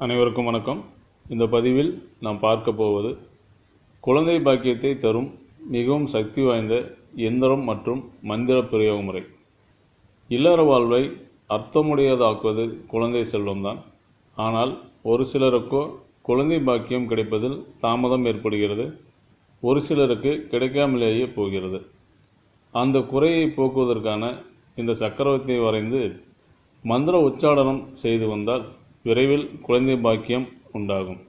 அனைவருக்கும் வணக்கம். இந்த பதிவில் நாம் பார்க்க போவது குழந்தை பாக்கியத்தை தரும் மிகவும் சக்தி வாய்ந்த எந்திரம் மற்றும் மந்திர பிரயோக முறை. இல்லற வாழ்வை அர்த்தமுடையதாக்குவது குழந்தை செல்வம்தான் ஆனால் ஒரு சிலருக்கோ குழந்தை பாக்கியம் கிடைப்பதில் தாமதம் ஏற்படுகிறது. ஒரு சிலருக்கு கிடைக்காமலேயே போகிறது. அந்த குறையை போக்குவதற்கான இந்த சக்கரவர்த்தியை வரைந்து மந்திர உச்சாடனம் செய்து வந்தால் விரைவில் குழந்தை பாக்கியம் உண்டாகும்.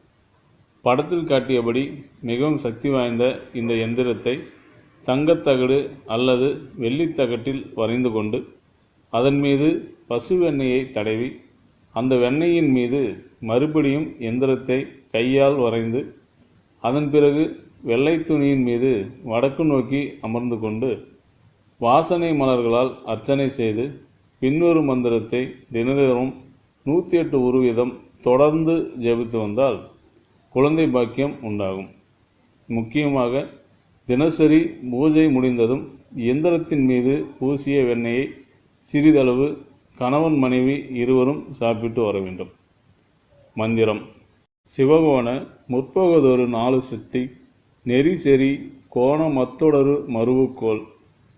படத்தில் காட்டியபடி மிகவும் சக்தி வாய்ந்த இந்த எந்திரத்தை தங்கத்தகடு அல்லது வெள்ளித்தகட்டில் வரைந்து கொண்டு அதன் மீது பசு வெண்ணெயை தடவி அந்த வெண்ணெயின் மீது மறுபடியும் எந்திரத்தை கையால் வரைந்து அதன் பிறகு வெள்ளை துணியின் மீது வடக்கு நோக்கி அமர்ந்து கொண்டு வாசனை மலர்களால் அர்ச்சனை செய்து பின்வரும் மந்திரத்தை தினந்தோறும் நூற்றி எட்டு உருவீதம் தொடர்ந்து ஜெபித்து வந்தால் குழந்தை பாக்கியம் உண்டாகும். முக்கியமாக தினசரி பூஜை முடிந்ததும் எந்திரத்தின் மீது பூசிய வெண்ணெயை சிறிதளவு கணவன் மனைவி இருவரும் சாப்பிட்டு வர வேண்டும். மந்திரம். சிவகோண முற்போகதொரு நாலு சித்தி நெறி செறி கோண மத்தொடரு மருவுக்கோள்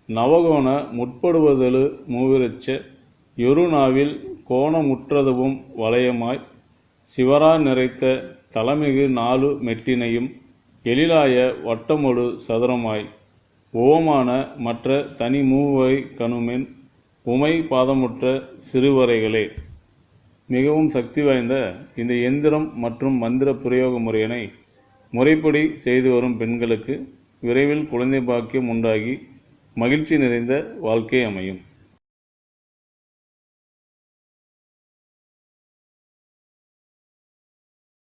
நவகோண முற்படுவதழு மூவிரச்ச எருநாவில் கோணமுற்றதுவும் வளையமாய் சிவரா நிறைத்த தலைமிகு நாலு மெட்டினையும் எழிலாய வட்டமொடு சதுரமாய். ஓமான மற்ற தனி மூவை கணுமென் உமை பாதமுற்ற சிறுவரைகளே. மிகவும் சக்தி வாய்ந்த இந்த எந்திரம் மற்றும் மந்திர பிரயோக முறையினை முறைப்படி செய்து வரும் பெண்களுக்கு விரைவில் குழந்தை பாக்கியம் உண்டாகி மகிழ்ச்சி நிறைந்த வாழ்க்கை அமையும்.